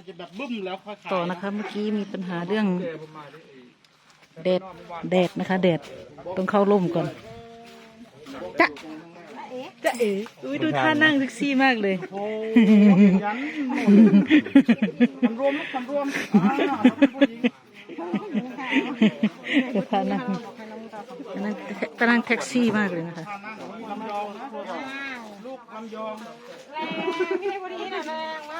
าจะแบบบึ้มแล้วค่อยขายต่อนะคะ เมื่อกี้มีปัญหาเรื่องแกผมมาได้ไอ้แดดแดดนะคะแดดต้องเข้าร่มก่อนจะจะเอ๋อุ้ยดูท่านั่งแท็กซี่มากเลยโอ้ยันทำรวมลูกทำรวมอ่าเราเป็นผู้หญิงเดี๋ยวท่านั่งนั่งท่านั่งแท็กซี่มากเลยนะคะท่านั่งลำยองนะลูกลำยองแรงพี่พอดีน่ะแรงมาก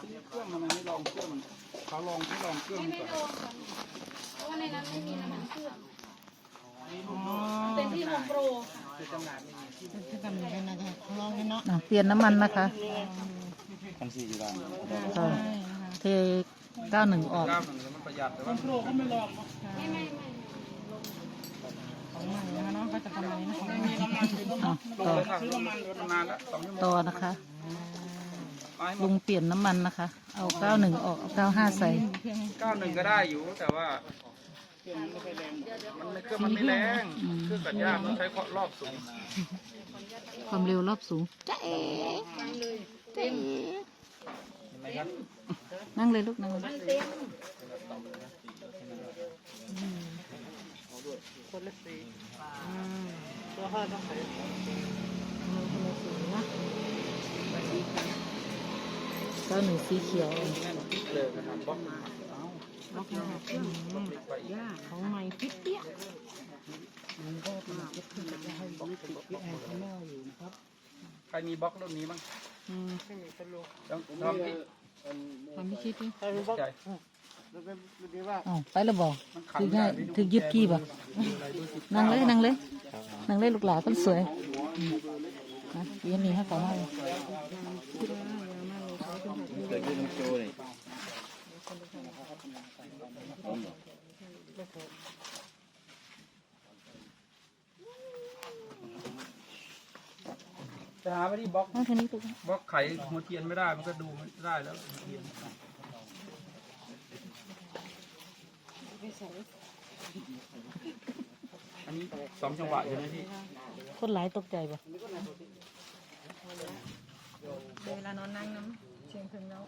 ซื้อเครื่องทำไมไม่ลองเครื่องมันเขาลองที่ลองเครื่องมันก่อนเพราะว่าในนั้นไม่มีน้ำมันเครื่องเป็นที่โฮมโปรอะเปลี่ยนน้ำมันนะคะพันสี่อยู่แล้วก็เทเก้าหนึ่งออก กล้ามหนึ่งมันประหยัดแต่ว่าไม่ไม่ไม่อะต่อเลยค่ะนานแล้วสองชั่วโมงต่อนะคะไม้ ลุงเปลี่ยนน้ำมันนะคะ เอาเก้าหนึ่งออกเอาเก้าห้าใส่เก้าหนึ่งก็ได้อยู่แต่ว่า มันไม่เครื่องมันไม่แรงเครื่องตัดหญ้ามันใช้รอบสูงความเร็วรอบสูงจ้าเอ๋จ้าเอ๋นั่งเลยลูกนั่งเลย เก้าหนึ่งสีเขียวแน่นติ๊กเลยนะครับบล็อกเอ้าของใหม่ปิ๊ดเปี้ยใครมีบล็อกรุ่นนี้บ้างต้องลองที่ความพิชิดิใจอ๋อไปแล้วบอกถึงได้ง่ายถึงยึดกี้ป่นั่งเลยนั่งเลยนั่งเลยลูกหลานคนสวยนะยืนนี่ให้เขาหน่อย เกิดขึ้นน้ำโจเลยจะหาไปที่บล็อกนั่งทางนี้ลูกบล็อกไขหัวเทียนไม่ได้มันก็ดูไม่ได้แล้วหัวเทียนอันนี้สองจังหวะใช่ไหมพี่คนหลายตกใจปะเวลานอนนั่งน้ำ 健康高。